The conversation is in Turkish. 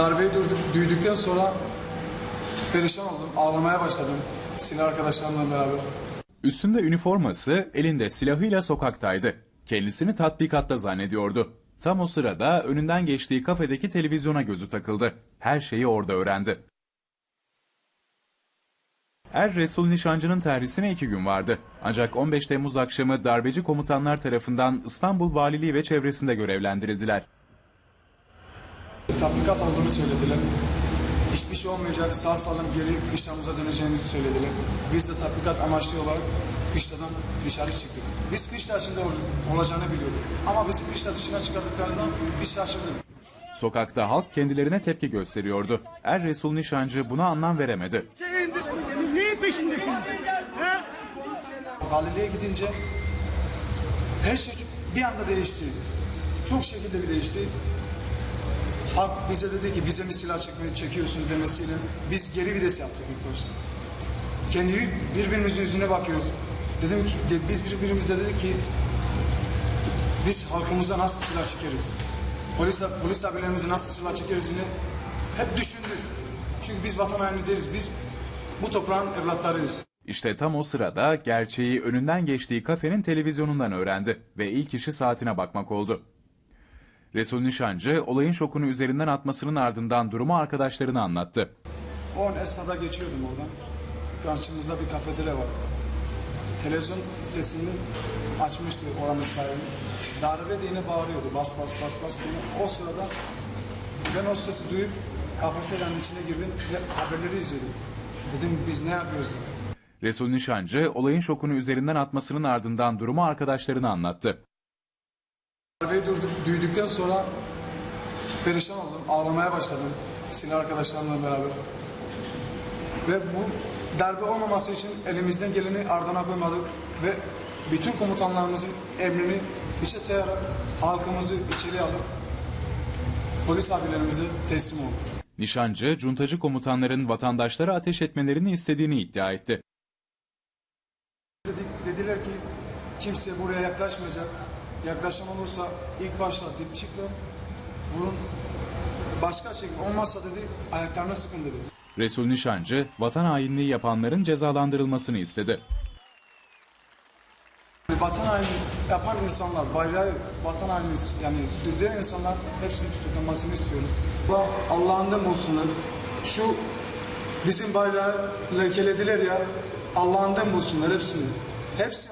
Darbeyi durduk, duyduktan sonra perişan oldum. Ağlamaya başladım. Silah arkadaşlarımla beraber. Üstünde üniforması, elinde silahıyla sokaktaydı. Kendisini tatbikatta zannediyordu. Tam o sırada önünden geçtiği kafedeki televizyona gözü takıldı. Her şeyi orada öğrendi. Er Resul Nişancı'nın terhisine iki gün vardı. Ancak 15 Temmuz akşamı darbeci komutanlar tarafından İstanbul Valiliği ve çevresinde görevlendirildiler. Tatbikat olduğunu söylediler. Hiçbir şey olmayacak, sağ salim geri kışlamıza döneceğimizi söylediler. Biz de tatbikat amaçlı olarak kışladan dışarı çıktık. Biz kışla içinde ol- olacağını biliyorduk. Ama bizi kışla dışına çıkardıkları zaman biz şaşırdık. Sokakta halk kendilerine tepki gösteriyordu. Er Resul Nişancı buna anlam veremedi. Neyin peşindesiniz? Valiliğe gidince her şey bir anda değişti. Çok şekilde bir değişti. Halk bize dedi ki bize mi silah çekmeyi çekiyorsunuz demesiyle biz geri vites yaptık ilk başta. Kendi birbirimizin yüzüne bakıyoruz. Dedim ki de, biz birbirimize dedik ki biz halkımıza nasıl silah çekeriz? Polis, polis abilerimize nasıl silah çekeriz yine hep düşündük. Çünkü biz vatan haini değiliz. Biz bu toprağın evlatlarıyız. İşte tam o sırada gerçeği önünden geçtiği kafenin televizyonundan öğrendi ve ilk işi saatine bakmak oldu. Resul Nişancı olayın şokunu üzerinden atmasının ardından durumu arkadaşlarına anlattı. O an esnada geçiyordum oradan. Karşımızda bir kafeterya vardı. Televizyon sesini açmıştı oranın sahibi. Darbe diye bağırıyordu bas bas bas bas diye. O sırada ben o sesi duyup kafeteryanın içine girdim ve haberleri izliyordum. Dedim biz ne yapıyoruz? Resul Nişancı olayın şokunu üzerinden atmasının ardından durumu arkadaşlarına anlattı. Darbeyi durduk, duyduktan sonra perişan oldum. Ağlamaya başladım silah arkadaşlarımla beraber. Ve bu darbe olmaması için elimizden geleni ardına koymadık ve bütün komutanlarımızın emrini içe sayarak halkımızı içeri alıp polis abilerimize teslim olduk. Nişancı, cuntacı komutanların vatandaşlara ateş etmelerini istediğini iddia etti. Dedik, dediler ki kimse buraya yaklaşmayacak. Yaklaşan olursa ilk başta dipçikle vurun. Başka şekilde olmazsa dedi ayaklarına sıkın dedi. Resul Nişancı, vatan hainliği yapanların cezalandırılmasını istedi. Vatan haini yapan insanlar, bayrağı vatan haini yani sürdüren insanlar hepsinin tutuklanmasını istiyorum. Allah- Allah'ından bulsunlar. Şu bizim bayrağı lekelediler ya Allah'ından bulsunlar hepsini. Hepsi